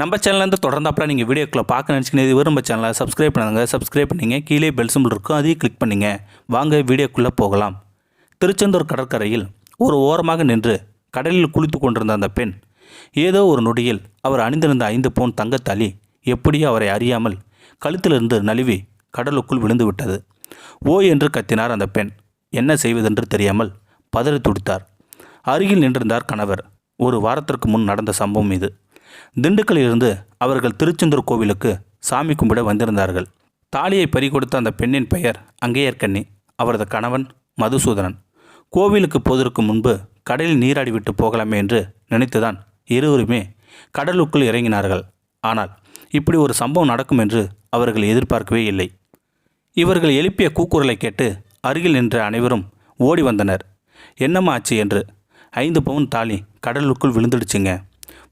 நம்ம சேனல்லேருந்து அப்புறம் நீங்கள் வீடியோக்களை பார்க்க நினச்சிக்கினது இது நம்ம சேனலை சப்ஸ்கிரைப் பண்ணுங்க சப்ஸ்கிரைப் பண்ணிங்க. கீழே பெல் சிம்பிள் இருக்கும். அதையும் கிளிக் பண்ணிங்க. வாங்க வீடியோக்குள்ளே போகலாம். திருச்செந்தூர் கடற்கரையில் ஒரு ஓரமாக நின்று கடலில் குளித்து கொண்டிருந்த அந்த பெண் ஏதோ ஒரு நொடியில் அவர் அணிந்திருந்த ஐந்து பவுன் தங்கத்தாலி எப்படியோ அவரை அறியாமல் கழுத்திலிருந்து நழுவி கடலுக்குள் விழுந்து விட்டது. ஓ என்று கத்தினார் அந்த பெண். என்ன செய்வதென்று தெரியாமல் பதறி துடித்தார். அருகில் நின்றிருந்தார் கணவர். ஒரு வாரத்திற்கு முன் நடந்த சம்பவம் இது. திண்டுக்கல்லிலிருந்து அவர்கள் திருச்செந்தூர் கோவிலுக்கு சாமி கும்பிட வந்திருந்தார்கள். தாலியை பறிகொடுத்த அந்த பெண்ணின் பெயர் அங்கேயர்கண்ணி அவரது கணவன் மதுசூதனன். கோவிலுக்கு போவதற்கு முன்பு கடலில் நீராடிவிட்டு போகலாமே என்று நினைத்துதான் இருவருமே கடலுக்குள் இறங்கினார்கள். ஆனால் இப்படி ஒரு சம்பவம் நடக்கும் என்று அவர்கள் எதிர்பார்க்கவே இல்லை. இவர்கள் எழுப்பிய கூக்குரலை கேட்டு அருகில் நின்ற அனைவரும் ஓடி வந்தனர். என்னம்மா ஆச்சு என்று ஐந்து பவுன் தாலி கடலுக்குள் விழுந்துடுச்சுங்க.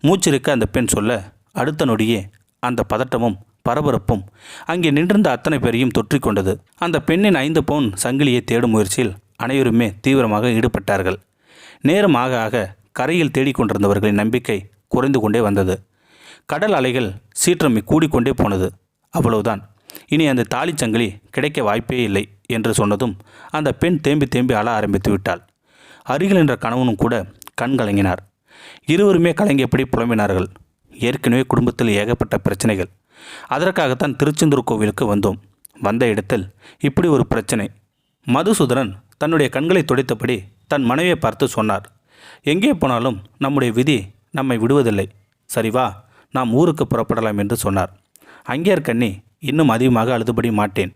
மூச்சிருக்க அந்த பெண் சொல்ல அடுத்த நொடியே. அந்த பதட்டமும் பரபரப்பும் அங்கே நின்றிருந்த அத்தனை பேரையும் தொற்றிக்கொண்டது அந்த பெண்ணின் ஐந்து பவுன் சங்கிலியை தேடும் முயற்சியில் அனைவருமே தீவிரமாக ஈடுபட்டார்கள். நேரம் ஆக ஆக கரையில் தேடிக்கொண்டிருந்தவர்களின் நம்பிக்கை குறைந்து கொண்டே வந்தது. கடல் அலைகள் சீற்றம் கூடிக்கொண்டே போனது. அவ்வளவுதான். இனி அந்த தாலி சங்கிலி கிடைக்க வாய்ப்பே இல்லை என்று சொன்னதும் அந்த பெண் தேம்பி தேம்பி அழ ஆரம்பித்து விட்டாள். அருகில் என்ற கணவனும் கூட கண்கலங்கினார். இருவருமே கலங்கியபடி புலம்பினார்கள்? ஏற்கனவே குடும்பத்தில் ஏகப்பட்ட பிரச்சனைகள். அதற்காகத்தான் திருச்செந்தூர் கோவிலுக்கு வந்தோம். வந்த இடத்தில் இப்படி ஒரு பிரச்சனை. மதுசூதனன் தன்னுடைய கண்களை துடைத்தபடி தன் மனைவியை பார்த்து சொன்னார். எங்கே போனாலும் நம்முடைய விதி நம்மை விடுவதில்லை. சரிவா நாம் ஊருக்கு புறப்படலாம் என்று சொன்னார். அங்கேயர் கண்ணி இன்னும் அதிகமாக அழுதுபடி மாட்டேன்.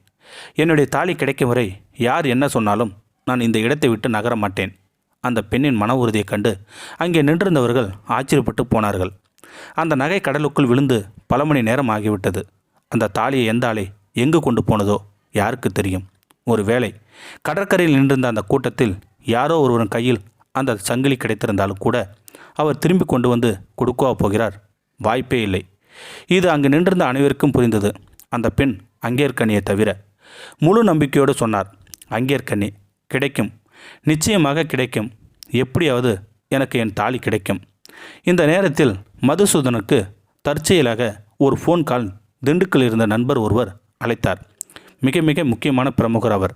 என்னுடைய தாலி கிடைக்கும் வரை யார் என்ன சொன்னாலும் நான் இந்த இடத்தை விட்டு நகர மாட்டேன். அந்த பெண்ணின் மன உறுதியைக் கண்டு அங்கே நின்றிருந்தவர்கள் ஆச்சரியப்பட்டு போனார்கள். அந்த நகை கடலுக்குள் விழுந்து பல மணி நேரம் ஆகிவிட்டது. அந்த தாலியை எந்த ஆளை எங்கு கொண்டு போனதோ யாருக்கு தெரியும். ஒரு வேளை கடற்கரையில் நின்றிருந்த அந்த கூட்டத்தில் யாரோ ஒருவரின் கையில் அந்த சங்கிலி கிடைத்திருந்தாலும் கூட அவர் திரும்பி கொண்டு வந்து கொடுக்கவா போகிறார்? வாய்ப்பே இல்லை. இது அங்கு நின்றிருந்த அனைவருக்கும் புரிந்தது. அந்த பெண் அங்கேற்கண்ணியை தவிர முழு நம்பிக்கையோடு சொன்னார். அங்கேற்கண்ணி கிடைக்கும். நிச்சயமாக கிடைக்கும். எப்படியாவது எனக்கு என் தாலி கிடைக்கும். இந்த நேரத்தில் மதுசூதனுக்கு தற்செயலாக ஒரு ஃபோன் கால் திண்டுக்கல் இருந்த நண்பர் ஒருவர் அழைத்தார். மிக மிக முக்கியமான பிரமுகர் அவர்.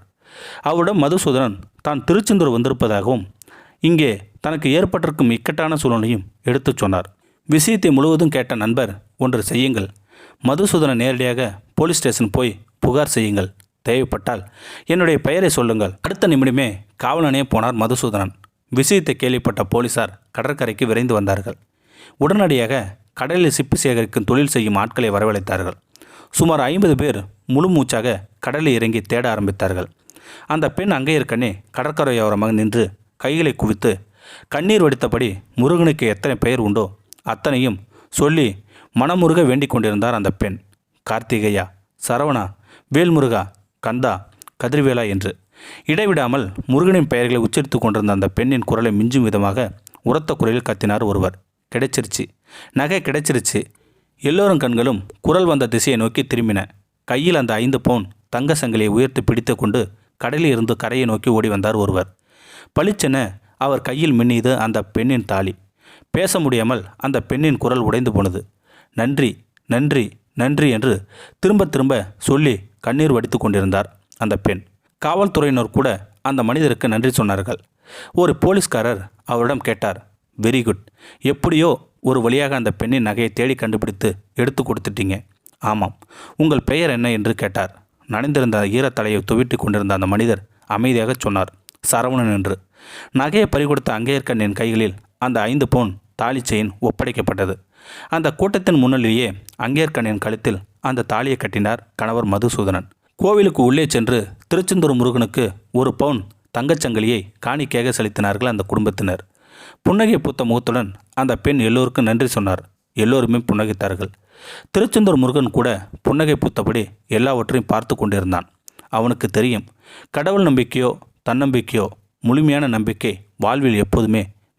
அவரிடம் மதுசூதனன் தான் திருச்செந்தூர் வந்திருப்பதாகவும் இங்கே தனக்கு ஏற்பட்டிருக்கும் இக்கட்டான சூழ்நிலையும் எடுத்துச் சொன்னார். விஷயத்தை முழுவதும் கேட்ட நண்பர் ஒன்று செய்யுங்கள். மதுசூதனன் நேரடியாக போலீஸ் ஸ்டேஷன் போய் புகார் செய்யுங்கள். தேவைப்பட்டால் என்னுடைய பெயரை சொல்லுங்கள். அடுத்த நிமிடமே காவலனே போனார் மதுசூதனன். விஷயத்தை கேள்விப்பட்ட போலீசார் கடற்கரைக்கு விரைந்து வந்தார்கள். உடனடியாக கடலில் சிப்பி சேகரிக்கும் தொழில் செய்யும் ஆட்களை வரவழைத்தார்கள். சுமார் ஐம்பது பேர் முழு மூச்சாக கடலில் இறங்கி தேட ஆரம்பித்தார்கள். அந்த பெண் அங்கேயற்கண்ணே கடற்கரையோரமாக நின்று கைகளை குவித்து கண்ணீர் வடித்தபடி முருகனுக்கு எத்தனை பெயர் உண்டோ அத்தனையும் சொல்லி மனமுருக வேண்டிக் கொண்டிருந்தார் அந்த பெண். கார்த்திகையா சரவணா வேல்முருகா கந்தா கதிர்வேலா என்று இடைவிடாமல் முருகனின் பெயர்களை உச்சரித்து கொண்டிருந்த அந்த பெண்ணின் குரலை மிஞ்சும் விதமாக உரத்த குரலில் கத்தினார் ஒருவர். கிடைச்சிருச்சு. நகை கிடைச்சிருச்சு. எல்லோரும் கண்களும் குரல் வந்த திசையை நோக்கி திரும்பின. கையில் அந்த ஐந்து பவுன் தங்க சங்கிலியை உயர்த்தி பிடித்து கொண்டு கடலில் இருந்து கரையை நோக்கி ஓடி வந்தார் ஒருவர். பளிச்சென அவர் கையில் மின்னியது அந்த பெண்ணின் தாலி. பேச முடியாமல் அந்த பெண்ணின் குரல் உடைந்து போனது. நன்றி நன்றி நன்றி என்று திரும்ப திரும்ப சொல்லி கண்ணீர் வடித்து கொண்டிருந்தார் அந்த பெண். காவல்துறையினர் கூட அந்த மனிதருக்கு நன்றி சொன்னார்கள். ஒரு போலீஸ்காரர் அவரிடம் கேட்டார் வெரி குட். எப்படியோ ஒரு வழியாக அந்த பெண்ணின் நகையை தேடி கண்டுபிடித்து எடுத்து கொடுத்துட்டீங்க. ஆமாம். உங்கள் பெயர் என்ன? என்று கேட்டார். நனைந்திருந்த ஈரத்தலையை துவிட்டு கொண்டிருந்த அந்த மனிதர் அமைதியாக சொன்னார் சரவணன் என்று. நகையை பறிகொடுத்த அங்கேயர்கண்ணின் கைகளில் அந்த ஐந்து பவுன் தாலி செயின் ஒப்படைக்கப்பட்டது. அந்த கூட்டத்தின் முன்னிலேயே அங்கேயர்கண்ணின் கழுத்தில் அந்த தாலியை கட்டினார் கணவர் மதுசூதனன். கோவிலுக்கு உள்ளே சென்று திருச்செந்தூர் முருகனுக்கு ஒரு பவுன் தங்கச்சங்கிலியை காணிக்கையாக செலுத்தினார்கள் அந்த குடும்பத்தினர். புன்னகை பூத்த முகத்துடன் அந்த பெண் எல்லோருக்கும் நன்றி சொன்னார். எல்லோருமே புன்னகைத்தார்கள். திருச்செந்தூர் முருகன் கூட புன்னகை பூத்தபடி எல்லாவற்றையும் பார்த்து கொண்டிருந்தான். அவனுக்கு தெரியும் கடவுள் நம்பிக்கையோ தன்னம்பிக்கையோ முழுமையான நம்பிக்கை வாழ்வில் எப்போதுமே